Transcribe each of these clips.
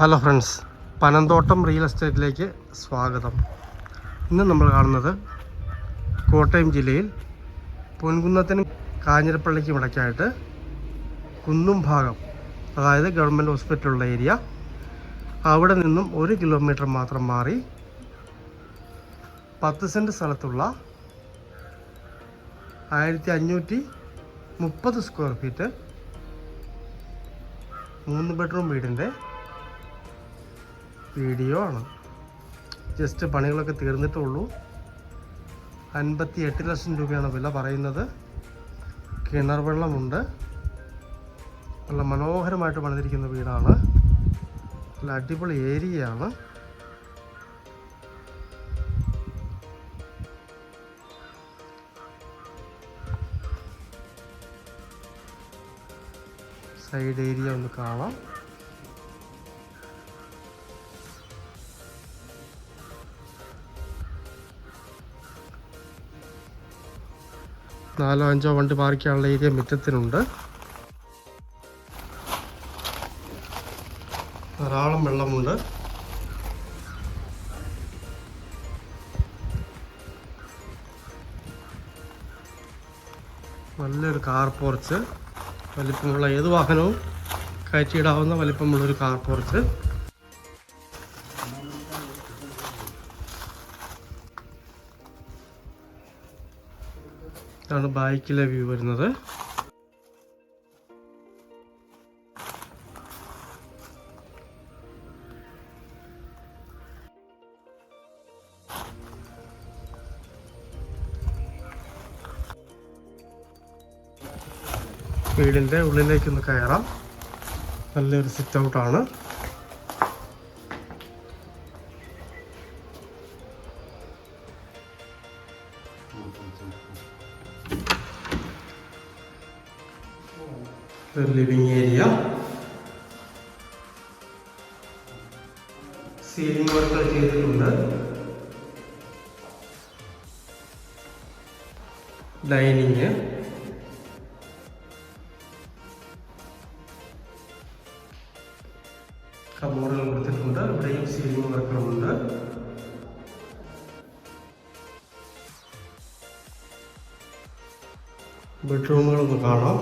Hello friends Panamthottam real എസ്റ്റേറ്റിലേക്ക് സ്വാഗതം. ഇന്ന് നമ്മൾ കാണുന്നത് കോട്ടയം ജില്ലയിൽ പൊൻകുന്നത്തിനും കാഞ്ഞിരപ്പള്ളിക്കും ഇടയ്ക്കായിട്ട് കുന്നും ഭാഗം അതായത് ഗവൺമെന്റ് ഹോസ്പിറ്റലുള്ള ഏരിയ അവിടെ നിന്നും ഒരു കിലോമീറ്റർ മാത്രം മാറി പത്ത് സെന്റ് സ്ഥലത്തുള്ള ആയിരത്തി അഞ്ഞൂറ്റി മുപ്പത് സ്ക്വയർ ഫീറ്റ് മൂന്ന് ബെഡ്റൂം വീടിന്റെ വീഡിയോ ആണ്. ജസ്റ്റ് പണികളൊക്കെ തീർന്നിട്ടുള്ളൂ. അൻപത്തി എട്ട് ലക്ഷം രൂപയാണ് വില പറയുന്നത്. കിണർ വെള്ളമുണ്ട്. നല്ല മനോഹരമായിട്ട് പണിതിരിക്കുന്ന വീടാണ്. നല്ല അടിപൊളി ഏരിയയാണ്. സൈഡ് ഏരിയ ഒന്ന് കാണാം. നാലോ അഞ്ചോ വണ്ടി പാർക്കാനുള്ള ഏരിയ മുറ്റത്തിനുണ്ട്. ധാരാളം വെള്ളമുണ്ട്. നല്ലൊരു കാർ പോർച്ച്. വലിപ്പമുള്ള ഏത് വാഹനവും കയറ്റിയിടാവുന്ന വലിപ്പമുള്ളൊരു കാർ പോർച്ച്. ഇതാണ് ബൈക്കിലെ വ്യൂ വരുന്നത്. വീടിന്റെ ഉള്ളിലേക്ക് ഒന്ന് കയറാം. നല്ലൊരു സിറ്റ് ഔട്ടാണ് ഒരു living area. സീലിംഗ് വർക്കുകൾ ചെയ്തിട്ടുണ്ട്. ഡൈനിങ് കബോർഡുകൾ കൊടുത്തിട്ടുണ്ട്. ഇവിടെയും സീലിംഗ് വർക്കുകളുണ്ട് ബെഡ്റൂമുകളൊന്ന് കാണാം.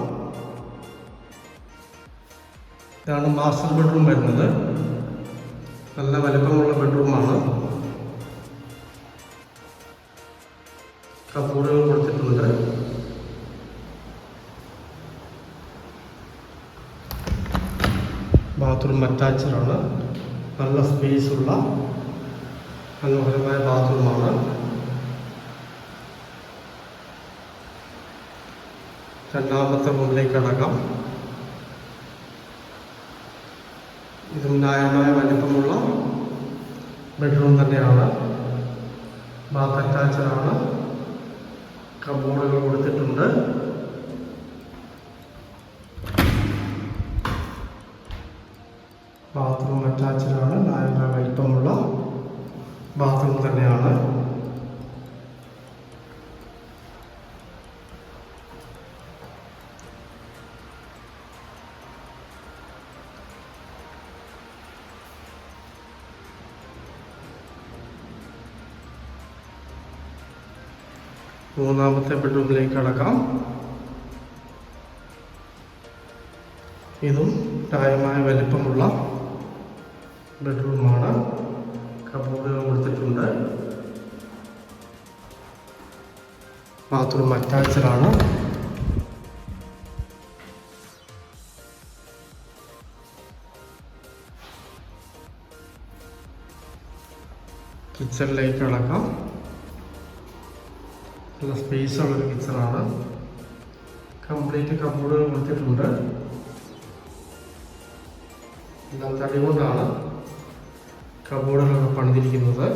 ഇതാണ് മാസ്റ്റർ ബെഡ്റൂം വരുന്നത്. നല്ല വലുപ്പമുള്ള ബെഡ്റൂമാണ് കബോർഡുകൾ കൊടുത്തിട്ടുണ്ട്. ബാത്റൂം അറ്റാച്ചഡാണ് നല്ല സ്പേസ് ഉള്ള മനോഹരമായ ബാത്റൂമാണ് രണ്ടാമത്തെ റൂമിലേക്ക് കടക്കാം. ഇതും ന്യായമായ വലിപ്പമുള്ള ബെഡ്റൂം തന്നെയാണ്. ബാത്ത് അറ്റാച്ചഡാണ് കബോർഡുകൾ കൊടുത്തിട്ടുണ്ട് ബാത്റൂം അറ്റാച്ചഡാണ് ന്യായമായ വലിപ്പമുള്ള ബാത്റൂം തന്നെയാണ്. മൂന്നാമത്തെ ബെഡ്റൂമിലേക്ക് കടക്കാം. ഇതും ന്യായമായ വലിപ്പമുള്ള ബെഡ്റൂമാണ്. കബോർഡുകൾ കൊടുത്തിട്ടുണ്ട്. ബാത്റൂം അറ്റാച്ചഡാണ്. കിച്ചണിലേക്ക് കടക്കാം. സ്പേസ് ഉള്ളൊരു കിച്ചണാണ് കംപ്ലീറ്റ് കബോർഡുകൾ കൊടുത്തിട്ടുണ്ട്. എല്ലാം തടി കൊണ്ടാണ് കബോർഡുകളൊക്കെ പണിതിരിക്കുന്നത്.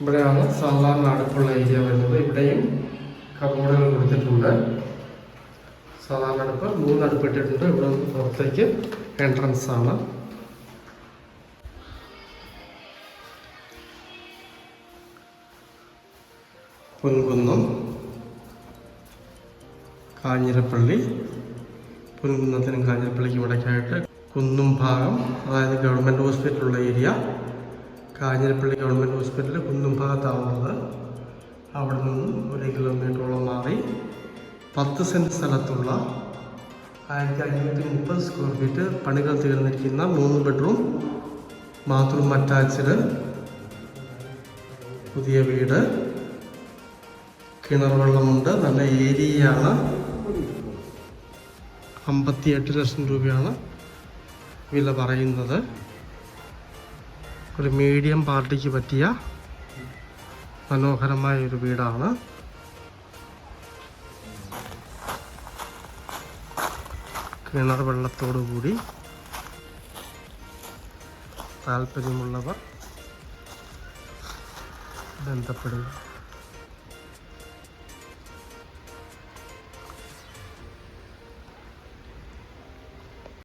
ഇവിടെയാണ് സാധാരണ അടുപ്പുള്ള ഏരിയ വരുന്നത്. ഇവിടെയും കബോർഡുകൾ കൊടുത്തിട്ടുണ്ട്. സാധാരണ അടുപ്പ് മൂന്ന് അടുപ്പ് ഇട്ടിട്ടുണ്ട്. ഇവിടെ പുറത്തേക്ക് എൻട്രൻസ് ആണ്. പൊൻകുന്നം കാഞ്ഞിരപ്പള്ളി. പുൻകുന്നത്തിനും കാഞ്ഞിരപ്പള്ളിക്കും ഇടയ്ക്കായിട്ട് കുന്നും ഭാഗം അതായത് ഗവൺമെന്റ് ഹോസ്പിറ്റലുള്ള ഏരിയ. കാഞ്ഞിരപ്പള്ളി ഗവൺമെന്റ് ഹോസ്പിറ്റൽ കുന്നും ഭാഗത്താവുന്നത്. അവിടെ നിന്നും ഒരു കിലോമീറ്ററോളം മാറി പത്ത് സെന്റ് സ്ഥലത്തുള്ള ആയിരത്തി അഞ്ഞൂറ്റി മുപ്പത് സ്ക്വയർ ഫീറ്റ് പണികൾ തീർന്നിരിക്കുന്ന മൂന്ന് ബെഡ്റൂം ബാത്റൂം അറ്റാച്ച്ഡ് പുതിയ വീട്. കിണർ വെള്ളമുണ്ട് നല്ല ഏരിയയാണ്. അമ്പത്തിയെട്ട് ലക്ഷം രൂപയാണ് വില പറയുന്നത്. ഒരു മീഡിയം പാർട്ടിക്ക് പറ്റിയ മനോഹരമായ ഒരു വീടാണ്. കിണർ വെള്ളത്തോടു കൂടി താല്പര്യമുള്ളവർ ബന്ധപ്പെടുക.